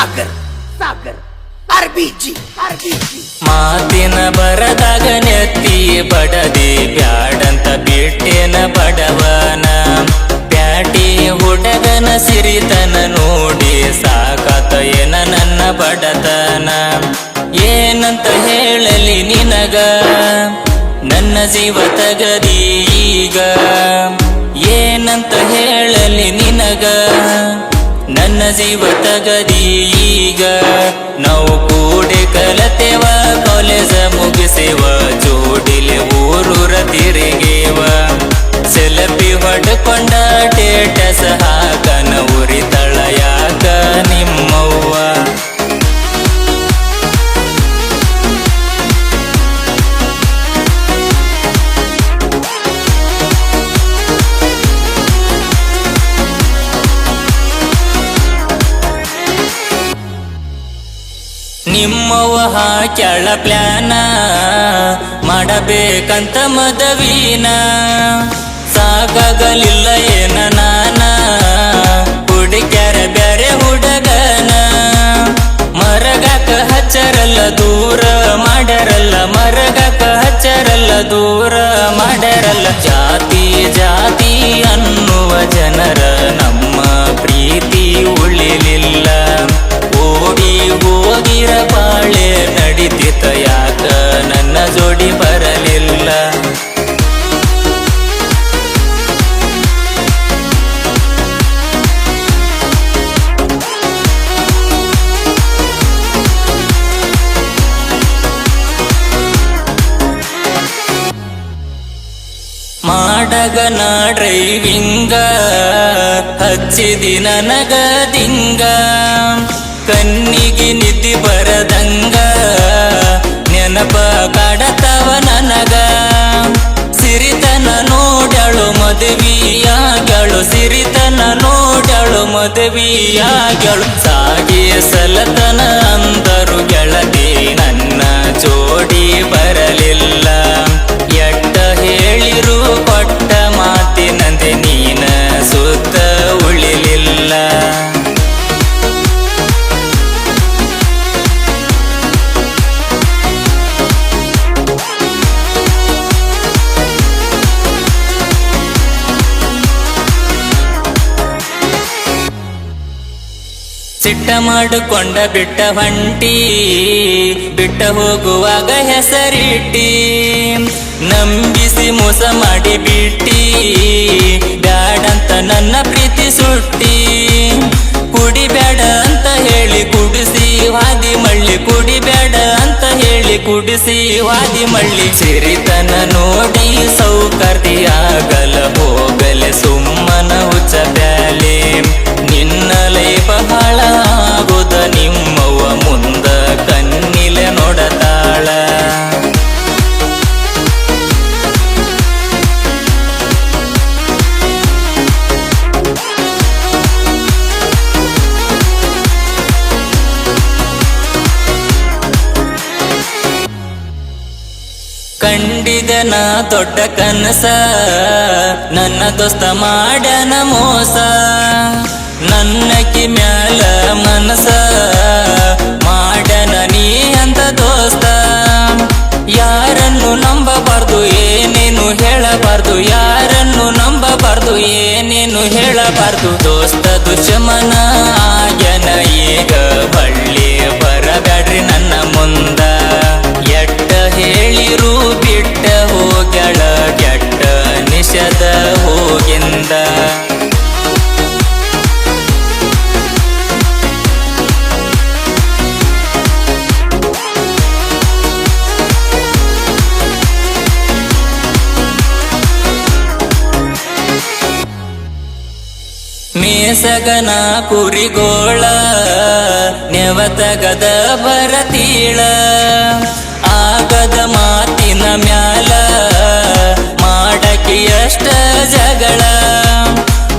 ಸಾಗರ್ ಸಾಗರ್. ಅರ್ಬಿಜಿ ಅರ್ಬಿಜಿ ಮಾತಿನ ಬರದಾಗ ನೆತ್ತಿ ಬಡದಿ ಬ್ಯಾಡಂತ ಬಿಟ್ಟೇನ ಬಡವನ. ಪ್ಯಾಟಿ ಹುಡಗನ ಸಿರಿತನ ನೋಡಿ ಸಾಕತ ಏನ ನನ್ನ ಬಡತನ. ಏನಂತ ಹೇಳಲಿ ನಿನಗ? ನನ್ನ ಜೀವ ತಗದಿ ಈಗ. ಏನಂತ ಹೇಳಲಿ ನಿನಗ? ನನ್ನ ಜೀವ ತಗದಿ ಈಗ. ನಾವು ಕೂಡೆ ಕಲತೆವ, ಕಾಲೇಜ ಮುಗಿಸೇವ, ಜೋಡಿಲೆ ಊರೂರ ತಿರುಗೇವ. ಸೆಲಪಿ ಹೊಡ್ಕೊಂಡ ಟೇಟಸ ಹಾಕನ ಉರಿತಳ ನಿಮ್ಮವ್ವ ಹಾಕ್ಯಾಳ ಪ್ಲಾನ ಮಾಡಬೇಕಂತ ಮದವೀನ? ಸಾಕಾಗಲಿಲ್ಲ ಏನ ನಾನ? ಹುಡುಗ್ಯಾರ ಬ್ಯಾರೆ ಹುಡುಗನ? ಮರಗಾಕ ಹಚ್ಚರಲ್ಲ ದೂರ, ಮಾಡ್ಯಾರಲ್ಲ ಮರಗಾಕ ಹಚ್ಚರಲ್ಲ ದೂರ, ಮಾಡ್ಯಾರಲ್ಲ ಜಾತಿ. ಮಾಡಗನ ಡ್ರೈವಿಂಗ ಹಚ್ಚಿದಿ ನನಗ ದಿಂಗ ಕಣ್ಣಿಗೆ ನಿದ್ದಿ ಬರದಂಗ, ನೆನಪ ಕಾಡತವ ನನಗ. ಸಿರಿತನ ನೋಡಳು ಮದುವೆಯಾಗಳು ಸಿರಿತನ ನೋಡಳು ಮದುವೆಯಾಗಳು ಸಾಗಿಯ ಸಲತನ ಅಂದರು ಗೆಳತಿ. ಸಿಟ್ಟ ಮಾಡಿಕೊಂಡ ಬಿಟ್ಟ ಹೊಂಟಿ, ಬಿಟ್ಟ ಹೋಗುವಾಗ ಹೆಸರಿಟ್ಟಿ. ನಂಬಿಸಿ ಮೋಸ ಮಾಡಿ ಬಿಟ್ಟಿ, ಬ್ಯಾಡಂತ ನನ್ನ ಪ್ರೀತಿ ಸುಟ್ಟಿ. ಕುಡಿಬೇಡ ಅಂತ ಹೇಳಿ ಕುಡಿಸಿ, ವಾದಿ ಮಳ್ಳಿ ಕುಡಿಬೇಡ ಅಂತ ಹೇಳಿ ಕುಡಿಸಿ, ವಾದಿ ಮಳ್ಳಿ ಸಿರಿತನ ನೋಡಿ ಸೌಕರ್ಯ ಆಗಲ ಹೋಗಲೆ ಸುಮ್ಮನ ಹುಚ್ಚ ಬ್ಯಾಲೆ ದೊಡ್ಡ ಕನಸ, ನನ್ನ ದೋಸ್ತ ಮಾಡನ ಮೋಸ. ನನ್ನ ಕಿ ಮ್ಯಾಲ ಮನಸ, ಮಾಡನ ನೀ ಅಂತ ದೋಸ್ತ. ಯಾರನ್ನು ನಂಬಬಾರ್ದು ಏನೇನು ಹೇಳಬಾರ್ದು, ಯಾರನ್ನು ನಂಬಬಾರ್ದು ಏನೇನು ಹೇಳಬಾರ್ದು ದೋಸ್ತ ದುಶ್ಮನ ಮೇಸಗನ ಕುರಿಗೋಳ ನೆವತಗದ ಬರತೀಳ. ಆಗದ ಮಾತಿನ ಮ್ಯಾಲ ಮಾಡಕಿ ಅಷ್ಟ ಜಗಳ.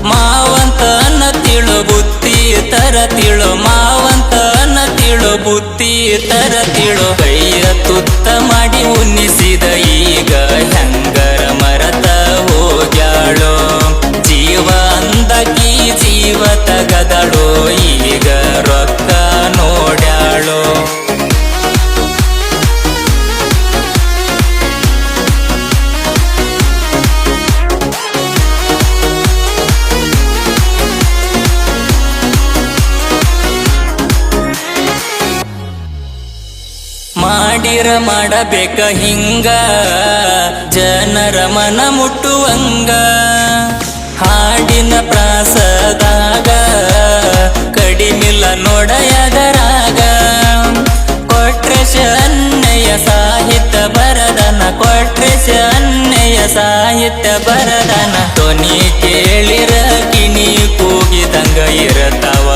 ಮಾವಂತನ ತಿಳು ಬುತ್ತಿ ತರ ತಿಳು, ಮಾವಂತನ ತಿಳು ಬುತ್ತಿ ತರ ತಿಳು. ಕೈಯ ತುತ್ತ ಮಾಡಿ ಉನ್ನಿಸಿದ ಈಗ ಮಾಡಿರ ಮಾಡಬೇಕ ಹಿಂಗ? ಜನರ ಮನ ಮುಟ್ಟುವಂಗ? ಹಾಡಿನ ಪ್ರಾಸದಾಗ ಕಡಿಮಿಲ್ಲ ನೋಡಯದರಾಗ ಕೊಟ್ರೆ ಅನ್ನಯ್ಯ ಸಾಹಿತ್ಯ ಬರದನ, ಕೊಟ್ರೆ ಶನ್ನೆಯ ಸಾಹಿತ್ಯ ಬರದನ. ಧ್ವನಿ ಕೇಳಿರ ಕಿನಿ ಕೂಗಿದಂಗ ಇರತವ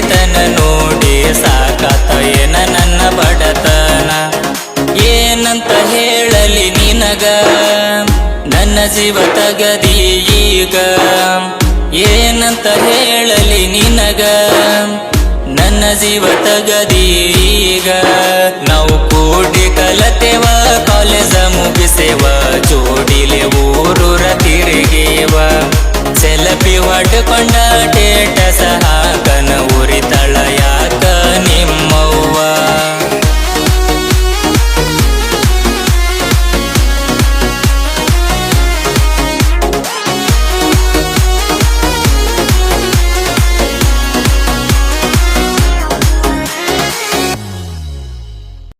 ಸಿರಿತನ ನೋಡಿ ಸಾಕಾತ ಏನ ನನ್ನ ಬಡತನ? ಏನಂತ ಹೇಳಲಿ ನಿನಗ? ನನ್ನ ಜೀವ ತಗದಿ ಈಗ. ಏನಂತ ಹೇಳಲಿ ನಿನಗ? ನನ್ನ ಜೀವ ತಗದಿ ಈಗ. ನಾವು ಕೂಡಿ ಕಲತೆವ, ಕಾಲೇಜ ಮುಗಿಸೇವ ಜೋಡಿಲೆ